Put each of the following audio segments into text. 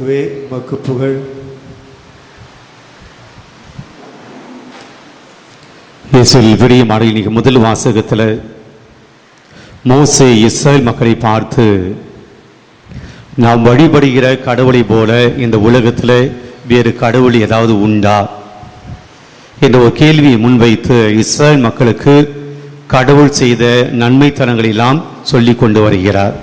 இயேசுவே உமக்கு புகழ். இயேசுவில் விடியமான இன்னைக்கு முதல் வாசகத்தில் மோசே இஸ்ரேல் மக்களை பார்த்து நாம் வழிபடுகிற கடவுளை போல இந்த உலகத்தில் வேறு கடவுள் ஏதாவது உண்டா? என்ற ஒரு கேள்வியை முன்வைத்து இஸ்ரேல் மக்களுக்கு கடவுள் செய்த நன்மைத்தனங்களெல்லாம் சொல்லி கொண்டு வருகிறார்.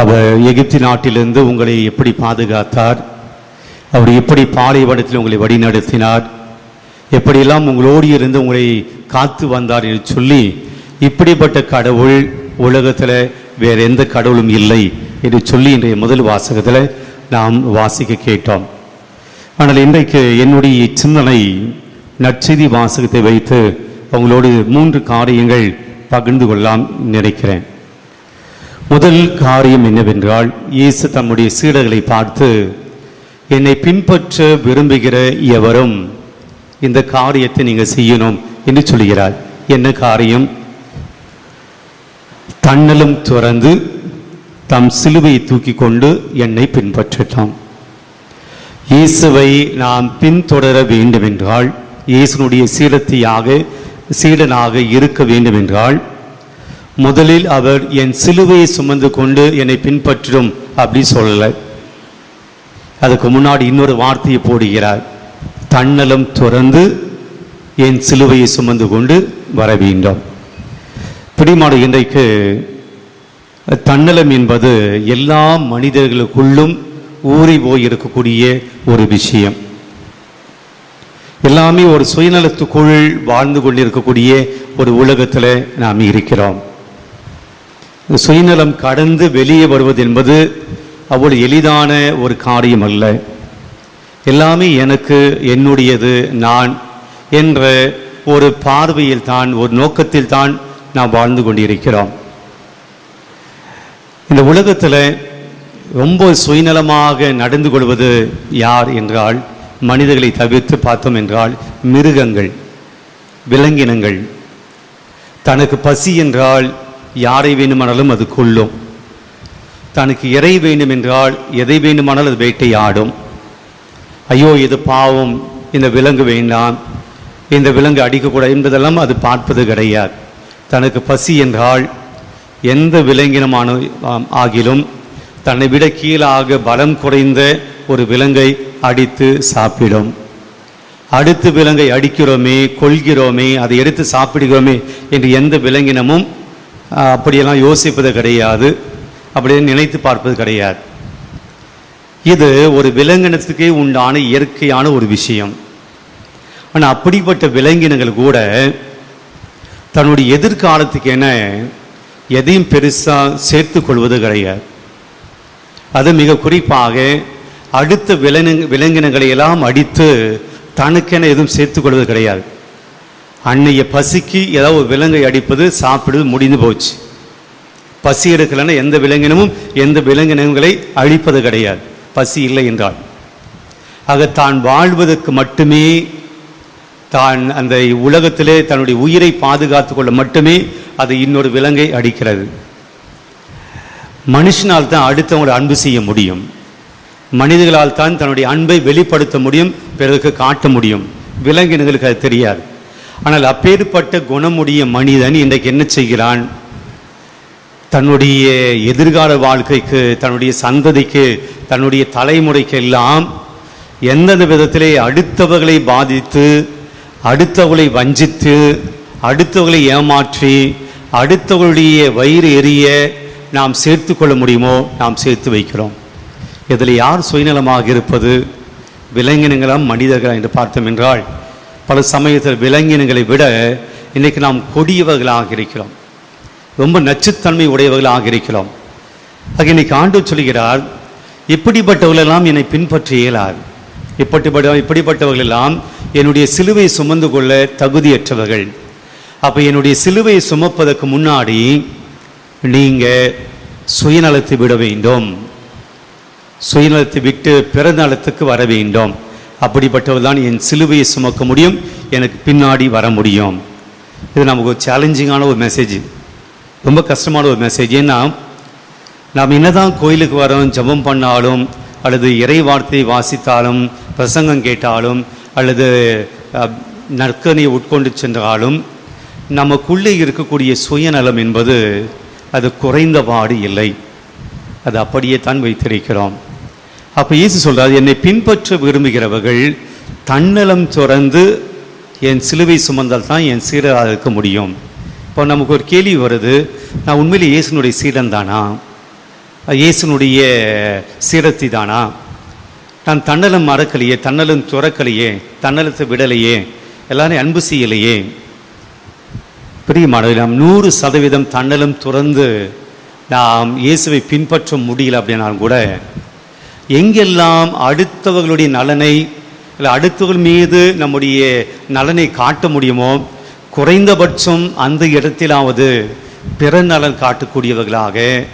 அவர் எகிப்தி நாட்டிலிருந்து உங்களை எப்படி பாதுகாத்தார்? அவர் எப்படி பாலைவனத்தில் உங்களை வழிநடத்தினார்? எப்படியெல்லாம் உங்களோடு இருந்து உங்களை காத்து வந்தார் என்று சொல்லி இப்படிப்பட்ட கடவுள் உலகத்தில் வேற எந்த கடவுளும் இல்லை என்று சொல்லி இன்றைய முதல் வாசகத்தில் நாம் வாசிக்க கேட்டோம். ஆனால் இன்றைக்கு என்னுடைய சிந்தனை நற்செய்தி வாசகத்தை வைத்து அவங்களோடு மூன்று காரியங்கள் பகிர்ந்து கொள்ளலாம் நினைக்கிறேன். முதல் காரியம் என்னவென்றால் இயேசு தம்முடைய சீடர்களை பார்த்து என்னை பின்பற்ற விரும்புகிற எவரும் இந்த காரியத்தை நீங்கள் செய்யணும் என்று சொல்கிறார். என்ன காரியம்? தன்னலும் துறந்து தம் சிலுவையை தூக்கி கொண்டு என்னை பின்பற்றலாம் இயேசுவை நாம் பின்தொடர வேண்டுமென்றால் இயேசுனுடைய சீடத்தியாக சீடனாக இருக்க வேண்டுமென்றால் முதலில் அவர் என் சிலுவையை சுமந்து கொண்டு என்னை பின்பற்றும் அப்படி சொல்லலை. அதுக்கு முன்னாடி இன்னொரு வார்த்தையை போடுகிறார். தன்னலம் துறந்து என் சிலுவையை சுமந்து கொண்டு வர வேண்டும். பிடிமாடு இன்றைக்கு தன்னலம் என்பது எல்லா மனிதர்களுக்குள்ளும் ஊறி போய் இருக்கக்கூடிய ஒரு விஷயம். எல்லாமே ஒரு சுயநலத்துக்குள் வாழ்ந்து கொண்டிருக்கக்கூடிய ஒரு உலகத்தில் நாம் இருக்கிறோம். சுயநலம் கடந்து வெளியே வருவது என்பது அவ்வளவு எளிதான ஒரு காரியம் அல்ல. எல்லாமே எனக்கு என்னுடையது நான் என்ற ஒரு பார்வையில் தான் ஒரு நோக்கத்தில் தான் நாம் வாழ்ந்து கொண்டிருக்கிறோம். இந்த உலகத்தில் ரொம்ப சுயநலமாக நடந்து கொள்வது யார் என்றால் மனிதர்களை தவிர்த்து பார்த்தோம் என்றால் மிருகங்கள் விலங்கினங்கள். தனக்கு பசி என்றால் யாரை வேண்டுமானாலும் அது கொள்ளும் தனக்கு இறை வேண்டும் என்றால் எதை வேண்டுமானாலும் அது வேட்டையாடும். ஐயோ இது பாவம் இந்த விலங்கு வேண்டாம் இந்த விலங்கு அடிக்கக்கூடாது என்பதெல்லாம் அது பார்ப்பது கிடையாது. தனக்கு பசி என்றால் எந்த விலங்கினமான ஆம், ஆகிலும் தன்னை விட கீழாக பலம் குறைந்த ஒரு விலங்கை அடித்து சாப்பிடும். அடுத்து விலங்கை அடிக்கிறோமே கொள்கிறோமே அதை எடுத்து சாப்பிடுகிறோமே என்று எந்த விலங்கினமும் அப்படியெல்லாம் யோசிப்பது கிடையாது. அப்படின்னு நினைத்து பார்ப்பது கிடையாது. இது ஒரு விலங்கினத்துக்கே உண்டான இயற்கையான ஒரு விஷயம். ஆனால் அப்படிப்பட்ட விலங்கினங்கள் கூட தன்னுடைய எதிர்காலத்துக்கு என எதையும் பெருசாக சேர்த்து கொள்வது கிடையாது. அது மிக குறிப்பாக அடுத்த விலங்கு விலங்கினங்களை எல்லாம் அடித்து தனக்கென எதுவும் சேர்த்து கொள்வது கிடையாது. அன்னைய பசிக்கு ஏதாவது ஒரு விலங்கை அடிப்பது சாப்பிடுவது முடிந்து போச்சு. பசி எடுக்கலைன்னா எந்த விலங்கினமும் எந்த விலங்கினங்களை அழிப்பது கிடையாது. பசி இல்லை என்றால். ஆக தான் வாழ்வதற்கு மட்டுமே தான் அந்த உலகத்திலே தன்னுடைய உயிரை பாதுகாத்து கொள்ள மட்டுமே அது இன்னொரு விலங்கை அடிக்கிறது. மனுஷனால் தான் அடுத்தவங்களை அன்பு செய்ய முடியும். மனிதர்களால் தான் தன்னுடைய அன்பை வெளிப்படுத்த முடியும் பிறருக்கு காட்ட முடியும். விலங்கினங்களுக்கு அது தெரியாது. ஆனால் அப்பேற்பட்ட குணமுடைய மனிதன் இன்றைக்கு என்ன செய்கிறான்? தன்னுடைய எதிர்கால வாழ்க்கைக்கு தன்னுடைய சந்ததிக்கு தன்னுடைய தலைமுறைக்கு எல்லாம் எந்தெந்த விதத்திலே அடுத்தவர்களை பாதித்து அடுத்தவர்களை வஞ்சித்து அடுத்தவர்களை ஏமாற்றி அடுத்தவர்களுடைய வயிறு எரிய நாம் சேர்த்து கொள்ள முடியுமோ? நாம் சேர்த்து வைக்கிறோம். இதில் யார் சுயநலமாக இருப்பது? விலங்கினங்களாம் மனிதர்களா என்று பார்த்தோம் என்றால் பல சமயத்தில் விலங்கினங்களை விட இன்னைக்கு நாம் கொடியவர்களாக இருக்கிறோம். ரொம்ப நச்சுத்தன்மை உடையவர்களாக இருக்கிறோம். ஆக இன்னைக்கு ஆண்டு சொல்கிறார் இப்படிப்பட்டவர்களெல்லாம் என்னை பின்பற்ற இயலாது. இப்படிப்பட்ட இப்படிப்பட்டவர்களெல்லாம் என்னுடைய சிலுவை சுமந்து கொள்ள தகுதியற்றவர்கள். அப்போ என்னுடைய சிலுவை சுமப்பதற்கு முன்னாடி நீங்கள் சுயநலத்தை விட வேண்டும். சுயநலத்தை விட்டு பிறநலத்துக்கு வர வேண்டும். அப்படிப்பட்டவர் தான் என் சிலுவையை சுமக்க முடியும் எனக்கு பின்னாடி வர முடியும். இது நமக்கு ஒரு சேலஞ்சிங்கான ஒரு மெசேஜ் ரொம்ப கஷ்டமான ஒரு மெசேஜ் ஏன்னா நாம் என்னதான் கோயிலுக்கு வரோம் ஜெபம் பண்ணாலும் அல்லது இறை வார்த்தை வாசித்தாலும் பிரசங்கம் கேட்டாலும் அல்லது அஹ், உட்கொண்டு சென்றாலும் நமக்குள்ளே இருக்கக்கூடிய சுயநலம் என்பது அது குறைந்தபாடு இல்லை. அது அப்படியே தான் வைத்திருக்கிறோம். அப்போ இயேசு சொல்கிறார் என்னை பின்பற்ற விரும்புகிறவர்கள் தன்னலம் துறந்து என் சிலுவை சுமந்தால் தான் என் சீரராக இருக்க முடியும். இப்போ நமக்கு ஒரு கேள்வி வருது நான் உண்மையிலே இயேசுனுடைய சீடன் தானா? இயேசுனுடைய சீரத்தி தானா? நான் தன்னலம் மறக்கலையே தன்னலம் துறக்கலையே தன்னலத்தை விடலையே எல்லாரையும் அன்பு செய்யலையே? பிரியமானவர்களே நாம் நூறு சதவீதம் தன்னலம் துறந்து நாம் இயேசுவை பின்பற்ற முடியல அப்படின்னாலும் கூட எங்கெல்லாம் அடுத்தவர்களுடைய நலனை இல்லை அடுத்தவர்கள் மீது நம்முடைய நலனை காட்ட முடியுமோ குறைந்தபட்சம் அந்த இடத்திலாவது பிற நலன் காட்டக்கூடியவர்களாக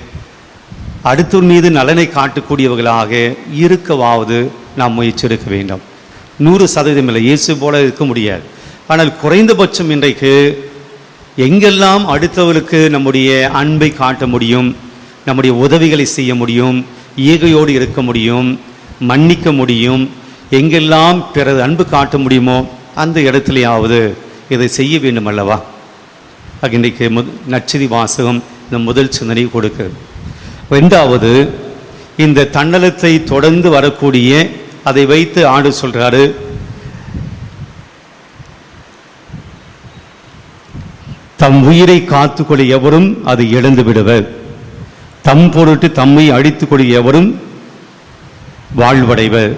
அடுத்தவர் மீது நலனை காட்டக்கூடியவர்களாக இருக்கவாவது நாம் முயற்சி எடுக்க வேண்டும். நூறு சதவீதம் இல்லை இயேசு போல இருக்க முடியாது. ஆனால் குறைந்தபட்சம் இன்றைக்கு எங்கெல்லாம் அடுத்தவர்களுக்கு நம்முடைய அன்பை காட்ட முடியும் நம்முடைய உதவிகளை செய்ய முடியும் ஈகையோடு இருக்க முடியும் மன்னிக்க முடியும் எங்கெல்லாம் பிறர் அன்பு காட்ட முடியுமோ அந்த இடத்துலையாவது இதை செய்ய வேண்டும் அல்லவா? இன்றைக்கு மு நச்சதி வாசகம் இந்த முதல் சிந்தனை கொடுக்கு ரெண்டாவது இந்த தன்னலத்தை தொடர்ந்து வரக்கூடிய அதை வைத்து ஆண்டு சொல்கிறாரு தம் உயிரை காத்துக்கொள்ள எவரும் அது இழந்து விடுவர் தம் பொருட்டு தம்மை அழித்துக்கொள்ள எவரும் வாழ்வடைவர்.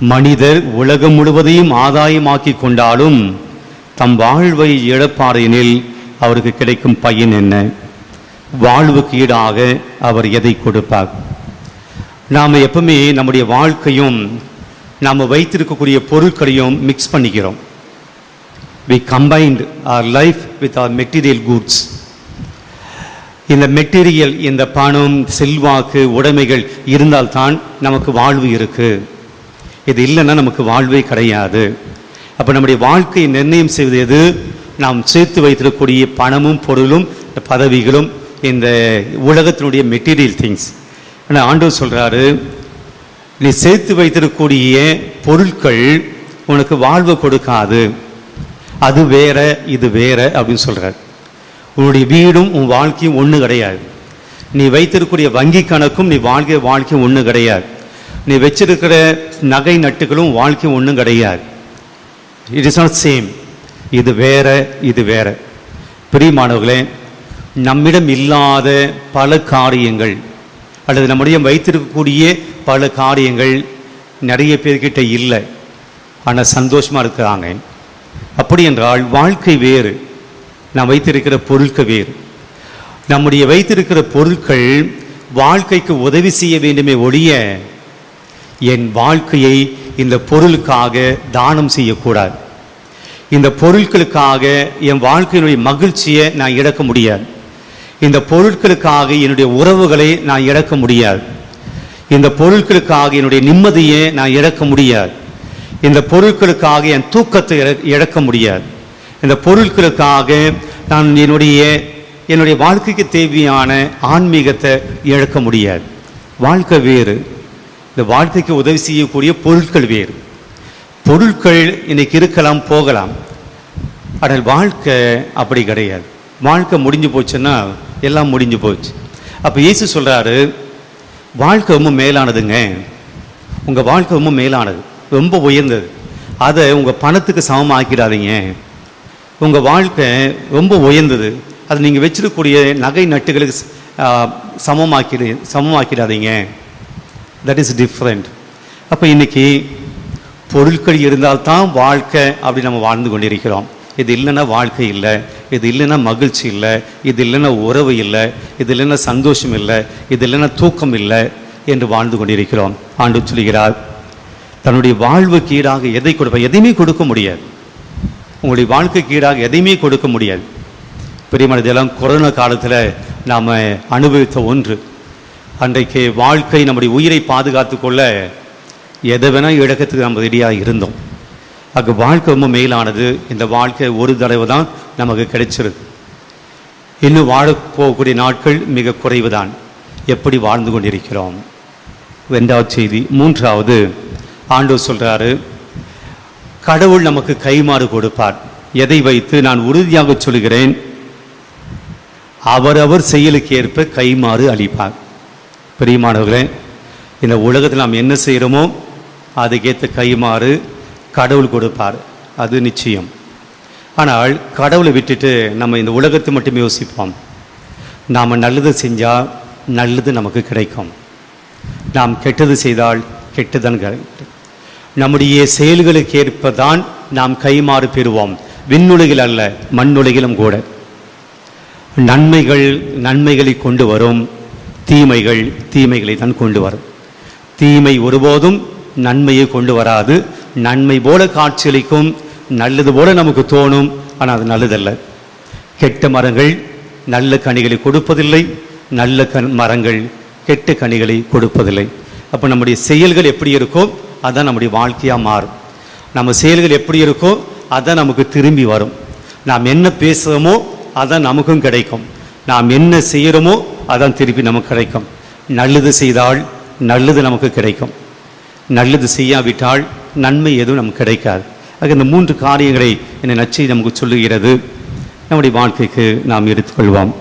மனிதர் உலகம் முழுவதையும் ஆதாயமாக்கி கொண்டாலும் தம் வாழ்வை இழப்பாரெனில் அவருக்கு கிடைக்கும் பயன் என்ன? வாழ்வுக்கு ஈடாக அவர் எதை கொடுப்பார்? நாம் எப்பவுமே நம்முடைய வாழ்க்கையும் நாம் வைத்திருக்கக்கூடிய பொருட்களையும் மிக்ஸ் பண்ணிக்கிறோம். We combined our life with our material goods இந்த மெட்டீரியல் இந்த பணம் செல்வாக்கு உடைமைகள் இருந்தால்தான் நமக்கு வாழ்வு இருக்குது இது இல்லைன்னா நமக்கு வாழ்வே கிடையாது. அப்போ நம்முடைய வாழ்க்கையை நிர்ணயம் செய்வது எது? நாம் சேர்த்து வைத்திருக்கக்கூடிய பணமும் பொருளும் பதவிகளும் இந்த உலகத்தினுடைய மெட்டீரியல் திங்ஸ். ஆனால் ஆண்டவர் சொல்கிறாரு நீ சேர்த்து வைத்திருக்கக்கூடிய பொருட்கள் உனக்கு வாழ்வு கொடுக்காது. அது வேற இது வேற அப்படின்னு சொல்கிறார் உன்னுடைய வீடும் உன் வாழ்க்கையும் ஒன்று கிடையாது. நீ வைத்திருக்கூடிய வங்கி கணக்கும் நீ வாழ்க்கை வாழ்க்கையும் ஒன்று கிடையாது. நீ வச்சிருக்கிற நகை நட்டுகளும் வாழ்க்கையும் ஒன்றும் கிடையாது. இட் இஸ் நாட் சேம் இது வேற இது வேற. பிரியமானவர்களே நம்மிடம் இல்லாத பல காரியங்கள் அல்லது நம்முடைய வைத்திருக்கக்கூடிய பல காரியங்கள் நிறைய பேர்கிட்ட இல்லை. ஆனால் சந்தோஷமாக இருக்கிறாங்க. அப்படி என்றால் வாழ்க்கை வேறு. நாம் வைத்திருக்கிற பொருட்கள் வேறு. நம்முடைய வைத்திருக்கிற பொருட்கள் வாழ்க்கைக்கு உதவி செய்ய வேண்டுமே ஒழிய என் வாழ்க்கையை இந்த பொருளுக்காக தானம் செய்யக்கூடாது. இந்த பொருட்களுக்காக என் வாழ்க்கையினுடைய மகிழ்ச்சியை நான் இழக்க முடியாது. இந்த பொருட்களுக்காக என்னுடைய உறவுகளை நான் இழக்க முடியாது. இந்த பொருட்களுக்காக என்னுடைய நிம்மதியை நான் இழக்க முடியாது. இந்த பொருட்களுக்காக என் தூக்கத்தை இழக்க முடியாது. இந்த பொருட்களுக்காக நான் என்னுடைய என்னுடைய வாழ்க்கைக்கு தேவையான ஆன்மீகத்தை இழக்க முடியாது. வாழ்க்கை வேறு. இந்த வாழ்க்கைக்கு உதவி செய்யக்கூடிய பொருட்கள் வேறு. பொருட்கள் இன்னைக்கு இருக்கலாம் போகலாம். ஆனால் வாழ்க்கை அப்படி கிடையாது. வாழ்க்கை முடிஞ்சு போச்சுன்னா எல்லாம் முடிஞ்சு போச்சு. அப்போ இயேசு சொல்கிறாரு வாழ்க்கை ரொம்ப மேலானதுங்க. உங்கள் வாழ்க்கை ரொம்ப மேலானது. ரொம்ப உயர்ந்தது. அதை உங்கள் பணத்துக்கு சமமாக்கிடாதீங்க. உங்கள் வாழ்க்கை ரொம்ப உயர்ந்தது. அது நீங்கள் வச்சிருக்கக்கூடிய நகை நட்டுகளுக்கு சமமாக்கிடு சமமாக்கிடாதீங்க. தட் இஸ் டிஃப்ரெண்ட் அப்போ இன்றைக்கி பொருட்கள் இருந்தால்தான் வாழ்க்கை அப்படி நம்ம வாழ்ந்து கொண்டிருக்கிறோம். இது இல்லைன்னா வாழ்க்கை இல்லை. இது இல்லைன்னா மகிழ்ச்சி இல்லை. இது இல்லைன்னா உறவு இல்லை. இது இல்லைன்னா சந்தோஷம் இல்லை. இது இல்லைன்னா தூக்கம் இல்லை என்று வாழ்ந்து கொண்டிருக்கிறோம். ஆண்டு சொல்கிறார் தன்னுடைய வாழ்வுக்கு ஈடாக எதை கொடுப்ப எதையுமே கொடுக்க முடியாது. உங்களுடைய வாழ்க்கைக்கு ஈடாக எதையுமே கொடுக்க முடியாது. பெரியமான இதெல்லாம் கொரோனா காலத்தில் நாம் அனுபவித்த ஒன்று. அன்றைக்கு வாழ்க்கை நம்முடைய உயிரை பாதுகாத்து கொள்ள எதை வேணால் இழக்கத்துக்கு நம்ம ரெடியாக இருந்தோம். அங்கே வாழ்க்கை ரொம்ப மேலானது. இந்த வாழ்க்கை ஒரு தடவை தான் நமக்கு கிடைச்சிருது இன்னும் வாழ போகக்கூடிய நாட்கள் மிக குறைவு தான் எப்படி வாழ்ந்து கொண்டிருக்கிறோம்? ரெண்டாவது செய்தி மூன்றாவது ஆண்டவர் சொல்கிறாரு கடவுள் நமக்கு கைமாறு கொடுப்பார். எதை வைத்து நான் உறுதியாக சொல்கிறேன்? அவரவர் செயலுக்கு ஏற்ப கைமாறு அளிப்பார். பிரியமானவர்களே இந்த உலகத்தில் நாம் என்ன செய்கிறோமோ அதுக்கேற்ற கைமாறு கடவுள் கொடுப்பார். அது நிச்சயம். ஆனால் கடவுளை விட்டுட்டு நம்ம இந்த உலகத்தை மட்டும் யோசிப்போம். நாம் நல்லது செஞ்சால் நல்லது நமக்கு கிடைக்கும். நாம் கெட்டது செய்தால் கெட்டுதான் நம்முடைய செயல்களுக்கு ஏற்பதான் நாம் கைமாறு பெறுவோம். விண்ணுலகில் அல்ல மண்ணுலகிலும் கூட. நன்மைகள் நன்மைகளை கொண்டு வரும். தீமைகள் தீமைகளை தான் கொண்டு வரும். தீமை ஒருபோதும் நன்மையை கொண்டு வராது. நன்மை போல காட்சியளிக்கும். நல்லது போல நமக்கு தோணும். ஆனால் அது நல்லதல்ல. கெட்ட மரங்கள் நல்ல கனிகளை கொடுப்பதில்லை. நல்ல கண் மரங்கள் கெட்ட கனிகளை கொடுப்பதில்லை. அப்போ நம்முடைய செயல்கள் எப்படி இருக்கோ அதுதான் நம்முடைய வாழ்க்கையாக மாறும். நம்ம செயல்கள் எப்படி இருக்கோ அதுதான் நமக்கு திரும்பி வரும். நாம் என்ன பேசுகிறோமோ அதான் நமக்கும் கிடைக்கும். நாம் என்ன செய்கிறோமோ அதான் திருப்பி நமக்கு கிடைக்கும். நல்லது செய்தால் நல்லது நமக்கு கிடைக்கும். நல்லது செய்யாவிட்டால் நன்மை எதுவும் நமக்கு கிடைக்காது. ஆக இந்த மூன்று காரியங்களை இந்த நச்சை நமக்கு சொல்லுகிறது. நம்முடைய வாழ்க்கைக்கு நாம் எடுத்துக்கொள்வோம்.